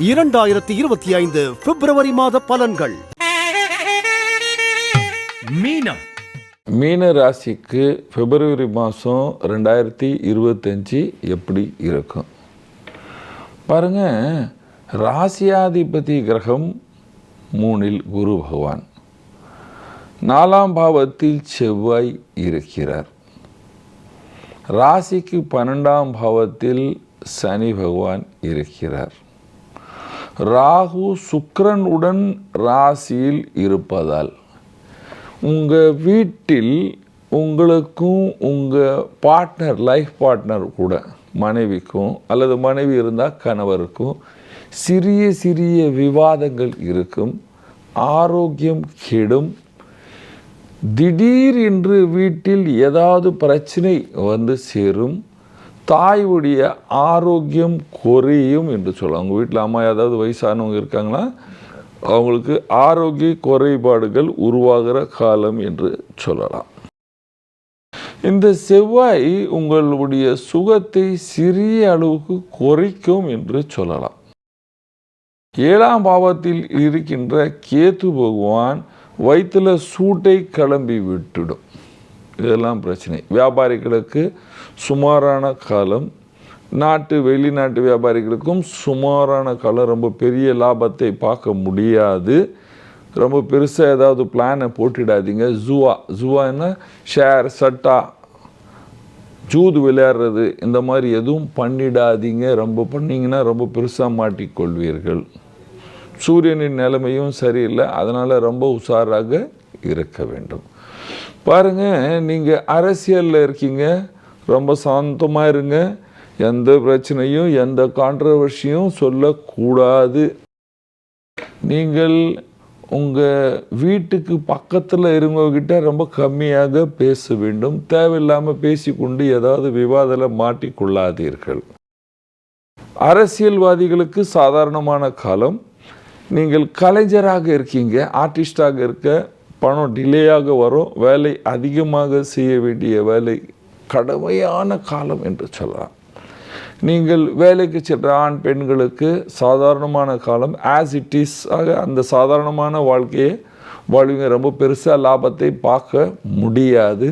இரண்டாயிரத்தி இருபத்தி ஐந்து பிப்ரவரி மாத பலன்கள். மீனம். மீன ராசிக்கு பிப்ரவரி மாதம் ரெண்டாயிரத்தி இருபத்தஞ்சி எப்படி இருக்கும்? பாருங்க ராசியாதிபதி கிரகம் மூணில் குரு பகவான். நாலாம் பாவத்தில் செவ்வாய் இருக்கிறார். ராசிக்கு பன்னெண்டாம் பாவத்தில் சனி பகவான் இருக்கிறார். ராகு சுக்கரனுடன் ராசியில் இருப்பதால் உங்கள் வீட்டில் உங்களுக்கும் உங்கள் பார்ட்னர் லைஃப் பார்ட்னர் கூட மனைவிக்கும் அல்லது மனைவி இருந்தால் கணவருக்கும் சிறிய சிறிய விவாதங்கள் இருக்கும் ஆரோக்கியம் கெடும். திடீர் என்று வீட்டில் ஏதாவது பிரச்சனை வந்து சேரும். தாயுடைய ஆரோக்கியம் குறையும் என்று சொல்லலாம் அவங்க வீட்டில் அம்மா ஏதாவது வயசானவங்க இருக்காங்களா? அவங்களுக்கு ஆரோக்கிய குறைபாடுகள் உருவாகிற காலம் என்று சொல்லலாம். இந்த செவ்வாய் உங்களுடைய சுகத்தை சிறிய அளவுக்கு குறைக்கும் என்று சொல்லலாம். ஏழாம் பாவத்தில் இருக்கின்ற கேத்து பகவான் வயிற்றுல சூட்டை கிளம்பி விட்டுடும். இதெல்லாம் பிரச்சனை. வியாபாரிகளுக்கு சுமாரான காலம் நாட்டு வெளிநாட்டு வியாபாரிகளுக்கும் சுமாரான காலம் ரொம்ப பெரிய லாபத்தை பார்க்க முடியாது. ரொம்ப பெருசாக ஏதாவது பிளானை போட்டுடாதீங்க. ஜூவா ஜூவான்னா ஷேர் சட்டா ஜூது விளையாடுறது இந்த மாதிரி எதுவும் பண்ணிடாதீங்க. ரொம்ப பண்ணிங்கன்னா ரொம்ப பெருசாக மாட்டிக்கொள்வீர்கள். சூரியனின் நிலைமையும் சரியில்லை. அதனால் ரொம்ப உஷாராக இருக்க வேண்டும். பாருங்க நீங்கள் அரசியலில் இருக்கீங்க ரொம்ப சாந்தமாக இருங்க. எந்த பிரச்சனையும் எந்த கான்ட்ரவர்ஷியும் சொல்லக்கூடாது. நீங்கள் உங்கள் வீட்டுக்கு பக்கத்தில் இருந்தவங்கிட்ட ரொம்ப கம்மியாக பேச வேண்டும். தேவையில்லாமல் பேசிக்கொண்டு ஏதாவது விவாதத்தில் மாட்டிக்கொள்ளாதீர்கள். அரசியல்வாதிகளுக்கு சாதாரணமான காலம். நீங்கள் கலைஞராக இருக்கீங்க ஆர்டிஸ்டாக இருக்க பணம் டிலேயாக வரும் வேலை அதிகமாக செய்ய வேண்டிய வேலை கடுமையான காலம் என்று சொல்லலாம். நீங்கள் வேலைக்கு சென்ற ஆண் பெண்களுக்கு சாதாரணமான காலம் ஆஸ் இட் இஸ் ஆக அந்த சாதாரணமான வாழ்க்கையை வாழ்விங்க. ரொம்ப பெருசாக லாபத்தை பார்க்க முடியாது.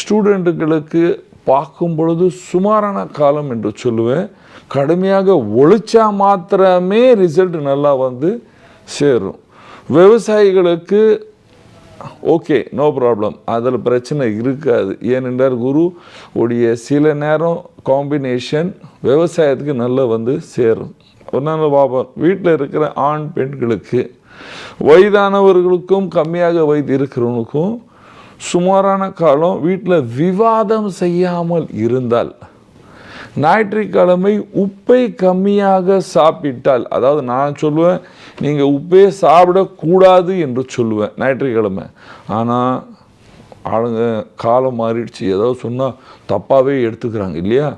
ஸ்டூடெண்ட்டுகளுக்கு பார்க்கும் பொழுது சுமாரான காலம் என்று சொல்லுவேன். கடுமையாக ஒழிச்சா மாத்திரமே ரிசல்ட் நல்லா வந்து சேரும். விவசாயிகளுக்கு ஓகே நோ ப்ராப்ளம். அதில் பிரச்சனை இருக்காது. ஏனென்றால் குரு உடைய சில நேரம் காம்பினேஷன் விவசாயத்துக்கு நல்லா வந்து சேரும். ஒரு நாள் பார்ப்போம் வீட்டில் இருக்கிற ஆண் பெண்களுக்கு வயதானவர்களுக்கும் கம்மியாக வயது இருக்கிறவனுக்கும் சுமாரான காலம் வீட்டில் விவாதம் செய்யாமல் இருந்தால் ஞாயிற்றுக்கிழமை உப்பை கம்மியாக சாப்பிட்டால் அதாவது நான் சொல்லுவேன் நீங்கள் உப்பே சாப்பிடக்கூடாது என்று சொல்லுவேன் ஞாயிற்றுக்கிழமை. ஆனால் ஆளுங்க காலம் மாறிடுச்சு. ஏதாவது சொன்னால் தப்பாகவே எடுத்துக்கிறாங்க இல்லையா?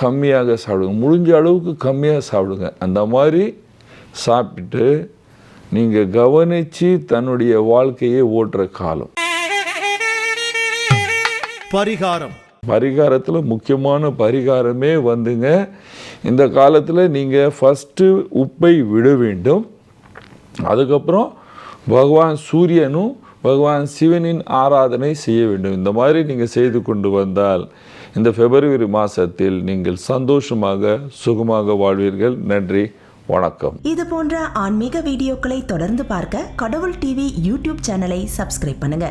கம்மியாக சாப்பிடுங்க. முடிஞ்ச அளவுக்கு கம்மியாக சாப்பிடுங்க. அந்த மாதிரி சாப்பிட்டு நீங்கள் கவனித்து தன்னுடைய வாழ்க்கையை ஓட்டுற காலம். பரிகாரம். பரிகாரத்தில் முக்கியமான பரிகாரமே வந்துங்க. இந்த காலத்தில் நீங்கள் ஃபஸ்ட்டு உப்பை விட வேண்டும். அதுக்கப்புறம் பகவான் சூரியனும் பகவான் சிவனின் ஆராதனை செய்ய வேண்டும். இந்த மாதிரி நீங்கள் செய்து கொண்டு வந்தால் இந்த பிப்ரவரி மாதத்தில் நீங்கள் சந்தோஷமாக சுகமாக வாழ்வீர்கள். நன்றி வணக்கம். இது போன்ற ஆன்மீக வீடியோக்களை தொடர்ந்து பார்க்க கடவுள் டிவி யூடியூப் சேனலை சப்ஸ்கிரைப் பண்ணுங்க.